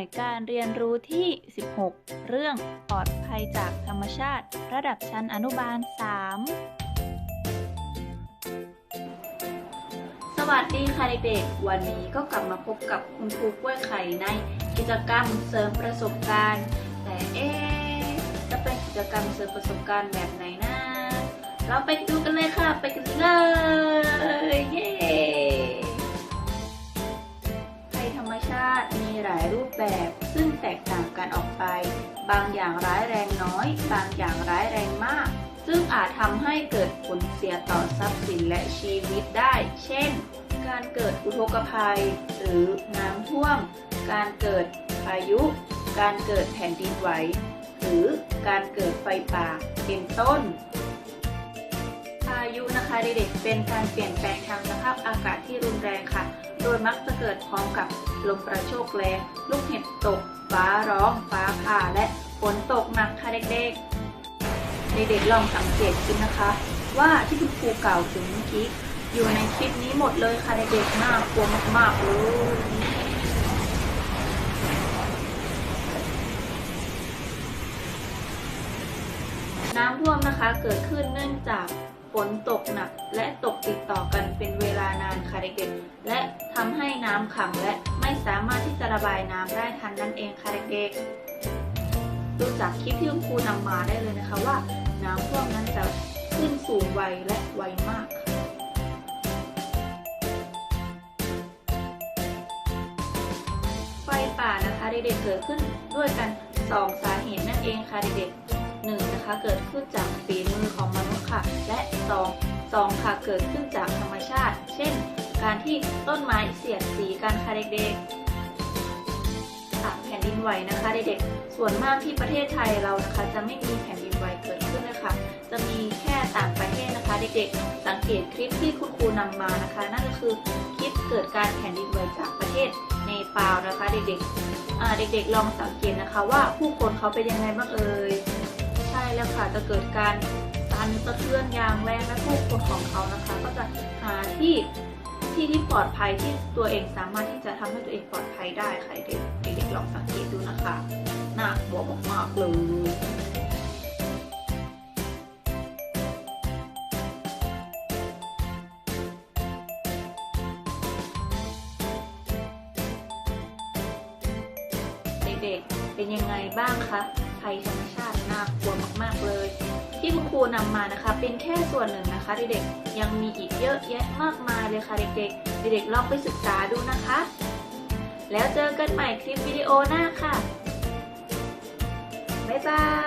วยการเรียนรู้ที่ 16 เรื่องปลอดภัยจากธรรมชาติ ระดับชั้นอนุบาล 3 สวัสดีค่ะเด็กๆ วันนี้ก็กลับมาพบกับคุณครูกล้วยไข่ในกิจกรรมเสริมประสบการณ์ แต่เอ๊จะเป็นกิจกรรมเสริมประสบการณ์แบบไหนนะ เราไปดูกันเลยค่ะ ไปกันเลยายรูปแบบซึ่งแตกต่างกันออกไป บางอย่างร้ายแรงน้อย บางอย่างร้ายแรงมาก ซึ่งอาจทำให้เกิดผลเสียต่อทรัพย์สินและชีวิตได้ เช่น การเกิดอุทกภัย หรือน้ำท่วม การเกิดพายุ การเกิดแผ่นดินไหว หรือการเกิดไฟป่า เป็นต้นพายุนะคะเด็กๆเป็นการเปลี่ยนแปลงทางสภาพอากาศที่รุนแรงค่ะ ยมักจะเกิดพร้อมกับลมกระโชกแรง ลูกเห็บตก ฟ้าร้อง ฟ้าผ่า และฝนตกหนักค่ะเด็กๆ เด็กๆลองสังเกตดูนะคะ ว่าที่คุณครูกล่าวถึงเมื่อกี้อยู่ในคลิปนี้หมดเลยค่ะเด็กๆน่ากลัวมากๆเลยน้ำท่วมนะคะเกิดขึ้นเนื่องจากฝนตกหนักและตกติดต่อกันเป็น เวลาเด็กๆ และทำให้น้ำขังและไม่สามารถที่จะระบายน้ำได้ทันนั่นเองค่ะเด็กๆดูจากคลิปที่คุณครูนำมาได้เลยนะคะว่า น้ำท่วมนั้นจะขึ้นสูงไวและไวมากค่ะไฟป่านะคะเด็กๆเกิดขึ้นด้วยกันสองสาเหตุนั่นเองค่ะเด็กๆหนึ่งนะคะเกิดขึ้นจากฝีมือของมนุษย์ค่ะ และสองสองค่ะเกิดขึ้นจากธรรมชาติ เช่น การที่ต้นไม้เสียดสีกันค่ะเด็กๆค่ะแผ่นดินไหวนะคะเด็กๆ ส่วนมากที่ประเทศไทยเรานะคะ จะไม่มีแผ่นดินไหวเกิดขึ้นนะคะ จะมีแค่ต่างประเทศนะคะเด็กๆ สังเกตคลิปที่คุณครูนำมานะคะ นั่นก็คือคลิปเกิดการแผ่นดินไหวจากประเทศเนปาลนะคะเด็กๆเด็กๆ ลองสังเกตนะคะว่าผู้คนเขาเป็นยังไงบ้างเอ่ยใช่แล้วค่ะจะเกิดการสั่นสะเทือนอย่างแรงและผู้คนของเขานะคะ ก็จะหาที่ ที่ที่ปลอดภัยที่ตัวเองสามารถที่จะทำให้ตัวเองปลอดภัยได้ค่ะเด็กเด็กลองสังเกตดูนะคะน่ากลัวมากๆเลยเด็กๆเป็นยังไงบ้างคะ ภัยธรรมชาติน่ากลัวมาก ๆ เลย ที่คุณครูนำมานะคะ เป็นแค่ส่วนหนึ่งนะคะเด็กๆยังมีอีกเยอะแยะมากมายเลยค่ะเด็กๆ เด็กๆลองไปศึกษาดูนะคะ แล้วเจอกันใหม่คลิปวิดีโอหน้าค่ะบ๊ายบาย